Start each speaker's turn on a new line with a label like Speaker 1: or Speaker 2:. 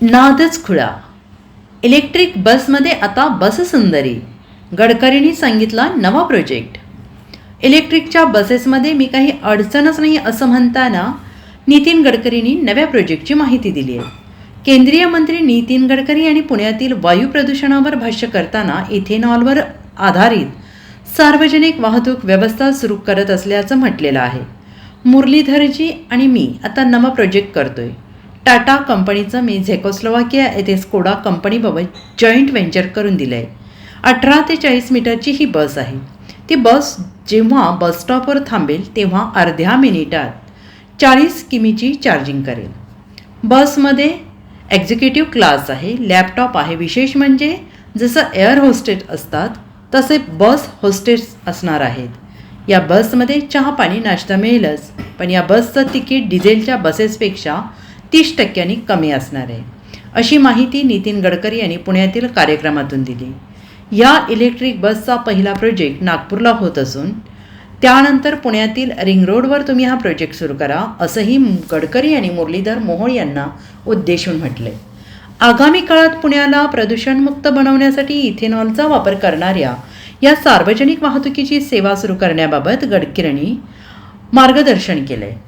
Speaker 1: नादच खुळा. Electric बसमध्ये आता बस सुंदरी गडकरींनी सांगितला नवा प्रोजेक्ट. इलेक्ट्रिकच्या बसेसमध्ये मी काही अडचणच नाही असं म्हणताना नितीन गडकरींनी नव्या प्रोजेक्टची माहिती दिली आहे. केंद्रीय मंत्री नितीन गडकरी यांनी पुण्यातील वायू प्रदूषणावर भाष्य करताना इथेनॉलवर आधारित सार्वजनिक वाहतूक व्यवस्था सुरू करत असल्याचं म्हटलेलं आहे. मुरलीधरजी आणि मी आता नवा प्रोजेक्ट करतोय. टाटा कंपनीचं मी झेकोस्लोवाकिया येथे स्कोडा कंपनीबाबत जॉईंट व्हेंचर करून दिलं आहे अठरा ते चाळीस मीटरची ही बस आहे. ती बस जेव्हा बसस्टॉपवर थांबेल तेव्हा अर्ध्या मिनिटात चाळीस किमीची चार्जिंग करेल. बसमध्ये एक्झिक्युटिव्ह क्लास आहे लॅपटॉप आहे. विशेष म्हणजे जसं एअर होस्टेस असतात तसे बस होस्टेस असणार आहेत. या बसमध्ये चहा पाणी नाश्ता मिळेलच पण या बसचं तिकीट डिझेलच्या बसेसपेक्षा तीस टक्क्यांनी कमी असणार आहे. अशी माहिती नितीन गडकरी यांनी पुण्यातील कार्यक्रमातून दिली. या इलेक्ट्रिक बसचा पहिला प्रोजेक्ट नागपूरला होत असून त्यानंतर पुण्यातील रिंग रोडवर तुम्ही हा प्रोजेक्ट सुरू करा असंही गडकरी यांनी मुरलीधर मोहोळ यांना उद्देशून म्हटले. आगामी काळात पुण्याला प्रदूषणमुक्त बनवण्यासाठी इथेनॉलचा वापर करणाऱ्या या सार्वजनिक वाहतुकीची सेवा सुरू करण्याबाबत गडकरींनी मार्गदर्शन केलं. आहे